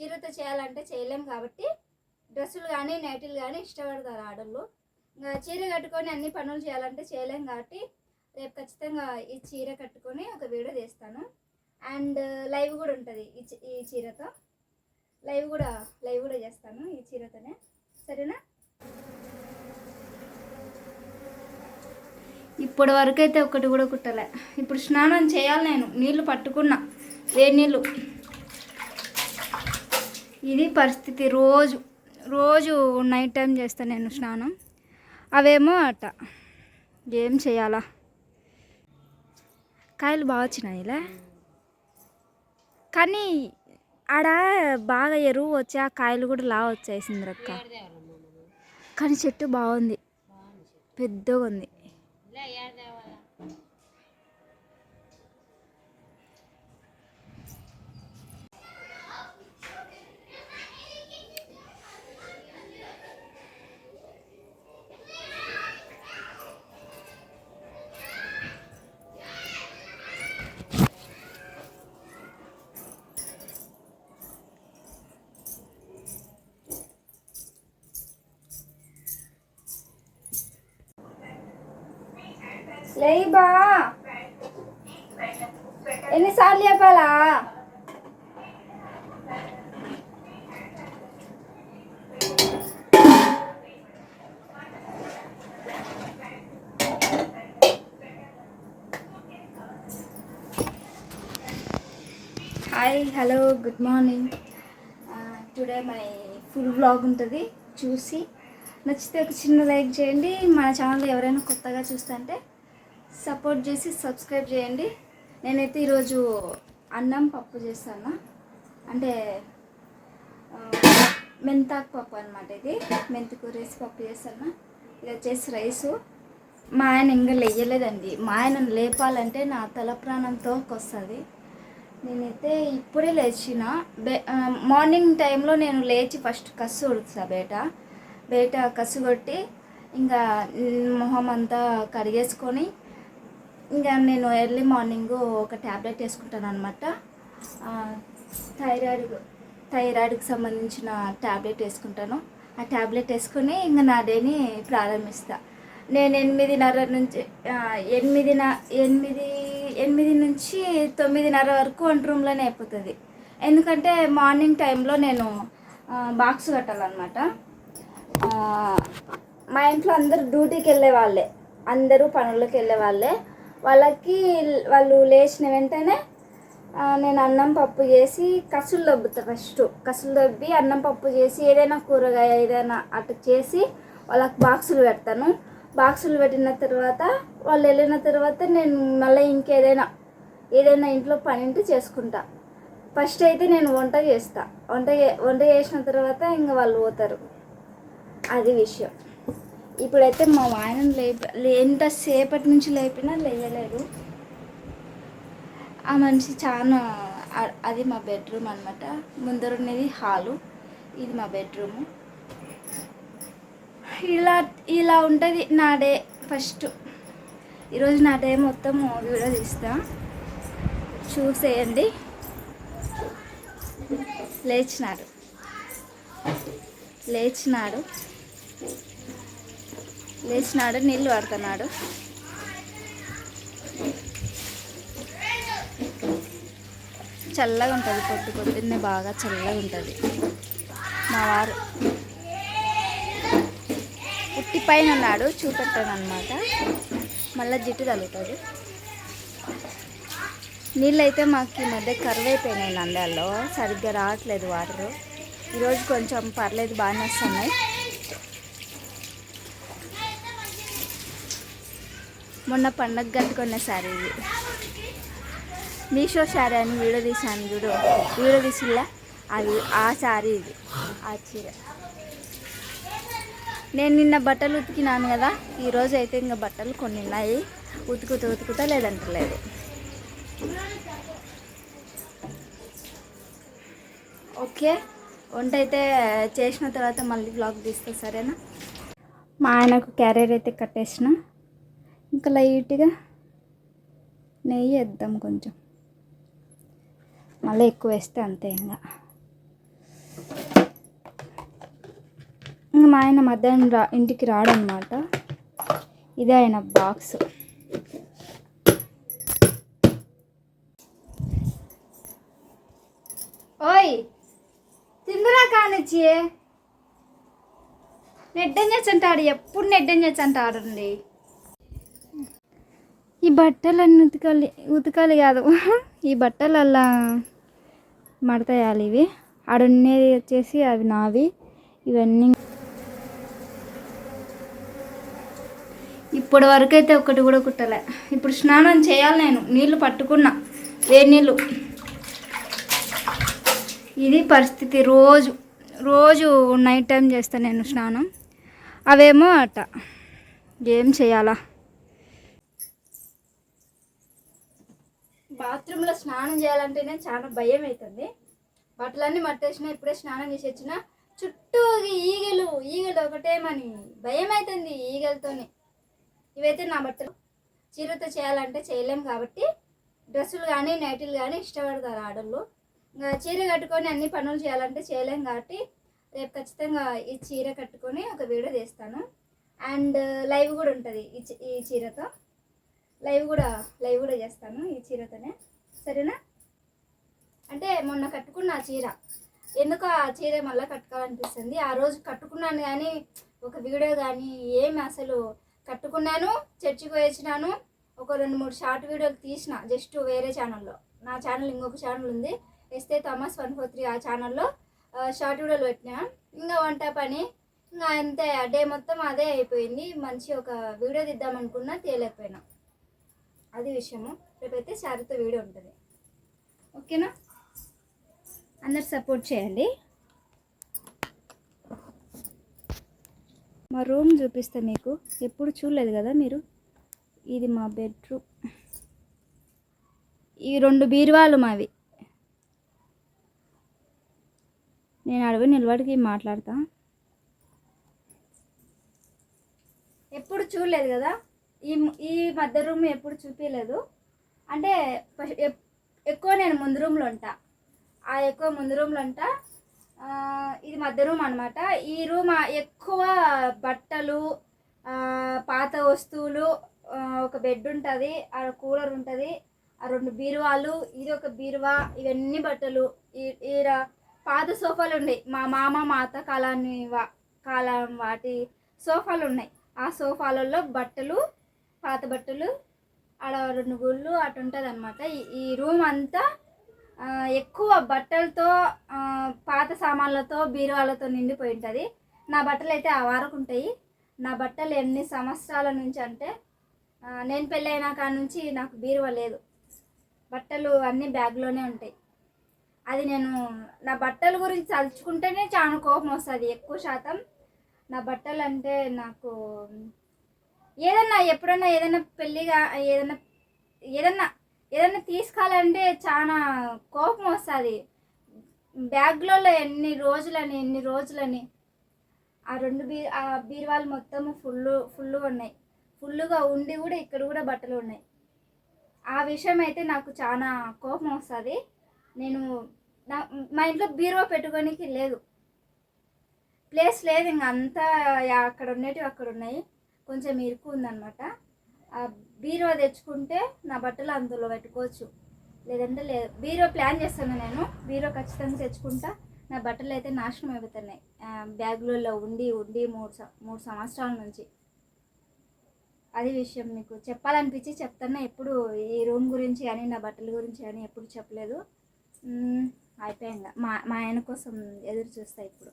చీరతో చేయాలంటే చేయలేం కాబట్టి డ్రెస్సులు కానీ నైటీలు కానీ ఇష్టపడతారు ఆడళ్ళు. ఇంకా చీర కట్టుకొని అన్ని పనులు చేయాలంటే చేయలేం కాబట్టి రేపు ఖచ్చితంగా ఈ చీర కట్టుకొని ఒక వీడియో తీస్తాను. అండ్ లైవ్ కూడా ఉంటుంది ఈ ఈ చీరతో. లైవ్ కూడా లైవ్ కూడా చేస్తాను ఈ చీరతోనే. సరేనా? ఇప్పటి వరకు అయితే ఒకటి కూడా కుట్టలే. ఇప్పుడు స్నానం చేయాలి నేను. నీళ్ళు పట్టుకున్నా. వేడి నీళ్ళు ఇది పరిస్థితి. రోజు రోజు నైట్ టైం చేస్తాను నేను స్నానం. అవేమో అట ఏం చేయాలా? కాయలు బాగా వచ్చినాయిలే. కానీ ఆడ బాగా ఎరువు వచ్చి ఆ కాయలు కూడా లా వచ్చేసింది రక్క కానీ చెట్టు బాగుంది. పెద్దగా ఉంది. లేబా ఎన్నిసార్లు చెప్పాలా? Hi hello good morning. Today my full blog ఉంటుంది చూసి. నచ్చితే ఒక చిన్న లైక్ చేయండి. మన ఛానల్ ఎవరైనా కొత్తగా చూస్తుంటే సపోర్ట్ చేసి సబ్స్క్రైబ్ చేయండి. నేనైతే ఈరోజు అన్నం పప్పు చేస్తాను. అంటే మెంతాకు పప్పు అనమాట ఇది. మెంతికూర వేసి పప్పు చేస్తాను. ఇది వచ్చేసి రైసు. మా ఆయన ఇంకా లేయలేదండి. మా ఆయన లేపాలంటే నా తల ప్రాణంతో వస్తుంది నేనైతే ఇప్పుడే లేచిన. బే మార్నింగ్ టైంలో నేను లేచి ఫస్ట్ కస్సు ఉడుకుతా బయట బయట కసు కొట్టి ఇంకా మొహం అంతా కడిగేసుకొని ఇంకా నేను ఎర్లీ మార్నింగ్ ఒక ట్యాబ్లెట్ వేసుకుంటాను అనమాట థైరాయిడ్ థైరాయిడ్కి సంబంధించిన ట్యాబ్లెట్ వేసుకుంటాను. ఆ ట్యాబ్లెట్ వేసుకొని ఇంకా నా డేని ప్రారంభిస్తా. నేను ఎనిమిదిన్నర నుంచి ఎనిమిదిన ఎనిమిది ఎనిమిది నుంచి తొమ్మిదిన్నర వరకు వంట రూమ్లోనే అయిపోతుంది. ఎందుకంటే మార్నింగ్ టైంలో నేను బాక్స్ కట్టాలన్నమాట. మా ఇంట్లో అందరూ డ్యూటీకి వెళ్ళే వాళ్ళే. అందరూ పనులకు వెళ్ళే వాళ్ళే. వాళ్ళకి వాళ్ళు లేచిన వెంటనే నేను అన్నం పప్పు చేసి కసులు దొబ్బుతా ఫస్ట్ కసులు దొబ్బి అన్నం పప్పు చేసి ఏదైనా కూరగాయ ఏదైనా అటు చేసి వాళ్ళకి బాక్సులు పెడతాను. బాక్సులు పెట్టిన తర్వాత వాళ్ళు వెళ్ళిన తర్వాత నేను మళ్ళీ ఇంకేదైనా ఏదైనా ఇంట్లో పనింటి చేసుకుంటా. ఫస్ట్ అయితే నేను వంట చేస్తా. వంట చే- వంట చేసిన తర్వాత ఇంకా వాళ్ళు పోతారు. అది విషయం. ఇప్పుడైతే మా ఆయన లేప లే- ఎంతసేపటి నుంచి లేపినా లేయలేదు. ఆ మనిషి చాలా అది మా బెడ్రూమ్ అనమాట ముందరున్నది హాలు ఇది మా బెడ్రూము. ఇలా ఇలా ఉంటుంది నా డే ఫస్ట్. ఈరోజు నా డే మొత్తం వీడియో తీస్తా. చూసేయండి. లేచినాడు. లేచినాడు. లేచినాడు నీళ్ళు వాడుతున్నాడు. చల్లగా ఉంటుంది పొద్దు పొద్దున్నే బాగా చల్లగా ఉంటుంది. మా వారు ఉట్టి పైన ఉన్నాడు చూపెట్టాను అనమాట మళ్ళీ జిట్టు తగులుతుంది. నీళ్ళైతే మాకు ఈ మధ్య కరువు అయిపోయినాయి నంద్యాలలో. సరిగ్గా రావట్లేదు వాటర్. ఈరోజు కొంచెం పర్లేదు బాగానే వస్తున్నాయి. మొన్న పండగ కట్టుకున్న శారీ ఇది. మీషో శారీ అని వీడియో తీసాను చూడు. వీడియో తీసిల్లా? అది ఆ శారీ ఇది. ఆ చీర. నేను నిన్న బట్టలు ఉతికినాను కదా ఈరోజు అయితే ఇంకా బట్టలు కొన్ని ఉన్నాయి. ఉతుకుతా ఉతుకుతా లేదంటలేదు. ఓకే వంట అయితే చేసిన తర్వాత మళ్ళీ బ్లాగ్ తీస్తా సరేనా? మా ఆయనకు క్యారియర్ అయితే కట్టేసిన. ఇంకా లైట్గా నెయ్యి వేద్దాం కొంచెం. మళ్ళీ ఎక్కువ వేస్తే అంతే ఇంకా. ఇంకా మా ఆయన మధ్యాహ్నం రా ఇంటికి రాడనమాట. ఇదే ఆయన బాక్స్. ఓయ్ తిందురా కానిచ్చి. నెడ్డం చేసంటాడు ఎప్పుడు నెడ్డం ఆడండి ఈ బట్టలన్నీ ఉతకాలి ఉతకాలి కాదు. ఈ బట్టలల్లా మడతేయాలి ఇవి. ఆడున్నది వచ్చేసి అవి నావి. ఇవన్నీ ఇప్పటి వరకు అయితే ఒకటి కూడా కుట్టలే. ఇప్పుడు స్నానం చేయాలి నేను. నీళ్ళు పట్టుకున్నా. వేడి నీళ్ళు ఇది పరిస్థితి. రోజు రోజు నైట్ టైం చేస్తాను నేను స్నానం. అవేమో అట్ట. ఏం చేయాలా? బాత్రూంలో స్నానం చేయాలంటేనే చాలా భయం అవుతుంది బట్టలన్నీ మట్టేసిన ఇప్పుడే స్నానం చేసి వచ్చిన చుట్టూ ఈగలు ఈగలు ఒకటే మని భయం అవుతుంది ఈగలతోనే. ఇవైతే నా బట్టలు. చీరతో చేయాలంటే చేయలేం కాబట్టి డ్రెస్సులు కానీ నైటీలు కానీ ఇష్టపడతారు ఆడళ్ళు. ఇంకా చీర కట్టుకొని అన్ని పనులు చేయాలంటే చేయలేం కాబట్టి రేపు ఖచ్చితంగా ఈ చీర కట్టుకొని ఒక వీడియో తీస్తాను. అండ్ లైవ్ కూడా ఉంటుంది ఈ ఈ చీరతో. లైవ్ కూడా లైవ్ కూడా చేస్తాను ఈ చీరతోనే. సరేనా? అంటే మొన్న కట్టుకున్న ఆ చీర. ఎందుకు ఆ చీర మళ్ళీ కట్టుకోవాలనిపిస్తుంది? ఆ రోజు కట్టుకున్నాను కానీ ఒక వీడియో కానీ ఏమి అసలు కట్టుకున్నాను చర్చికి వేసినాను ఒక రెండు మూడు షార్ట్ వీడియోలు తీసిన జస్ట్ వేరే ఛానల్లో. నా ఛానల్ ఇంకొక ఛానల్ ఉంది ఎస్తే థామస్ వన్ ఫోర్ త్రీ ఆ ఛానల్లో షార్ట్ వీడియోలు పెట్టినా. ఇంకా వంట పని ఇంకా అంతే ఆ డే మొత్తం అదే అయిపోయింది. మంచి ఒక వీడియో తీద్దాం అనుకున్నా తేలేకపోయినా. అది విషయము. రేపైతే శారీతో వీడియో ఉంటుంది. ఓకేనా? అందరు సపోర్ట్ చేయండి. మా రూమ్ చూపిస్తా మీకు. ఎప్పుడు చూడలేదు కదా మీరు? ఇది మా బెడ్రూమ్. ఈ రెండు బీరువాలు మావి. నేను అడుగు నిలబడికి మాట్లాడతా. ఎప్పుడు చూడలేదు కదా? ఈ ఈ మధ్య రూమ్ ఎప్పుడు చూపించలేదు అంటే ఎక్కువ నేను ముందు రూమ్లో ఉంటా. ఆ ఎక్కువ ముందు రూమ్లో ఉంటా. ఇది మధ్య రూమ్ అనమాట ఈ రూమ్ ఎక్కువ బట్టలు పాత వస్తువులు ఒక బెడ్ ఉంటుంది ఆ కూలర్ ఉంటుంది ఆ రెండు బీరువాలు ఇది ఒక బీరువా ఇవన్నీ బట్టలు. ఈ- పాత సోఫాలు ఉన్నాయి. మా మామ మా అత్త కాలాన్ని వా- కాలం వాటి సోఫాలు ఉన్నాయి. ఆ సోఫాలలో బట్టలు పాత బట్టలు ఆడ రెండు గుళ్ళు అటు ఉంటుంది అనమాట ఈ రూమ్ అంతా ఎక్కువ బట్టలతో పాత సామాన్లతో బీరువాలతో నిండిపోయి ఉంటుంది. నా బట్టలు అయితే ఆ వారకు ఉంటాయి. నా బట్టలు ఎన్ని సంవత్సరాల నుంచి అంటే నేను పెళ్ళైన కాడ నుంచి నాకు బీరువా లేదు. బట్టలు అన్నీ బ్యాగ్లోనే ఉంటాయి. అది నేను నా బట్టల గురించి తలుచుకుంటేనే చాలా కోపం వస్తుంది ఎక్కువ శాతం. నా బట్టలు అంటే నాకు ఏదన్నా ఎప్పుడన్నా ఏదైనా పెళ్ళిగా ఏదైనా ఏదన్నా ఏదన్నా తీసుకోవాలంటే చాలా కోపం వస్తుంది. బ్యాగ్లలో ఎన్ని రోజులని ఎన్ని రోజులని ఆ రెండు బీ ఆ బీరువాలు మొత్తం ఫుల్ ఫుల్గా ఉన్నాయి. ఫుల్గా ఉండి కూడా ఇక్కడ కూడా బట్టలు ఉన్నాయి. ఆ విషయం అయితే నాకు చాలా కోపం వస్తుంది. నేను నా మా ఇంట్లో బీరువా పెట్టుకోనికి లేదు. ప్లేస్ లేదు ఇంక అంతా అక్కడ ఉండేటివి అక్కడ ఉన్నాయి. కొంచెం ఇరుకు ఉందన్నమాట. ఆ తెచ్చుకుంటే నా బట్టలు అందులో పెట్టుకోవచ్చు. లేదంటే లేదు బీరో ప్లాన్ చేస్తాను నేను. బీరో ఖచ్చితంగా తెచ్చుకుంటా. నా బట్టలు అయితే నాశనం అయిపోతున్నాయి. బ్యాగులలో ఉండి ఉండి మూడు మూడు సంవత్సరాల నుంచి. అది విషయం మీకు చెప్పాలనిపించి చెప్తున్నా. ఎప్పుడు ఈ రూమ్ గురించి కానీ నా బట్టల గురించి కానీ ఎప్పుడు చెప్పలేదు. మ్మ్, అయిపోయాక మా మా ఆయన కోసం ఎదురు చూస్తా ఇప్పుడు.